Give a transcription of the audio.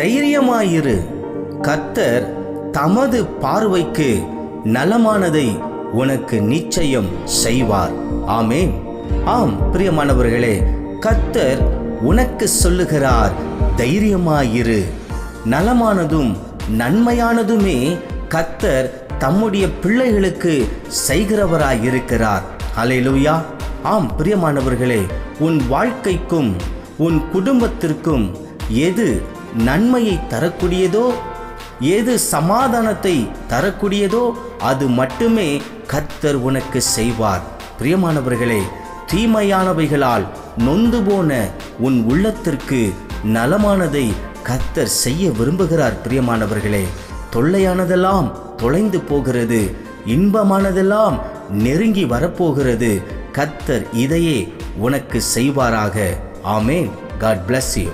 தைரியமாயிரு. கத்தர் தமது பார்வைக்கு நலமானதை உனக்கு நிச்சயம் செய்வார். ஆமேன். ஆம் பிரியமானவர்களே கத்தர் உனக்கு சொல்லுகிறார் தைரியமாயிரு. நலமானதும் நன்மையானதுமே கத்தர் தம்முடைய பிள்ளைகளுக்கு செய்கிறவராயிருக்கிறார். அலையிலுயா ஆம் பிரியமானவர்களே உன் வாழ்க்கைக்கும் உன் குடும்பத்திற்கும் எது நன்மையை தரக்கூடியதோ எது சமாதானத்தை தரக்கூடியதோ அது மட்டுமே கர்த்தர் உனக்கு செய்வார். பிரியமானவர்களே தீமையானவைகளால் நொந்து போன உன் உள்ளத்திற்கு நலமானதை கர்த்தர் செய்ய விரும்புகிறார் பிரியமானவர்களே. தொல்லையானதெல்லாம் தொலைந்து போகிறது இன்பமானதெல்லாம் நெருங்கி வரப்போகிறது. கர்த்தர் இதையே உனக்கு செய்வாராக. ஆமே காட் பிளஸ் யூ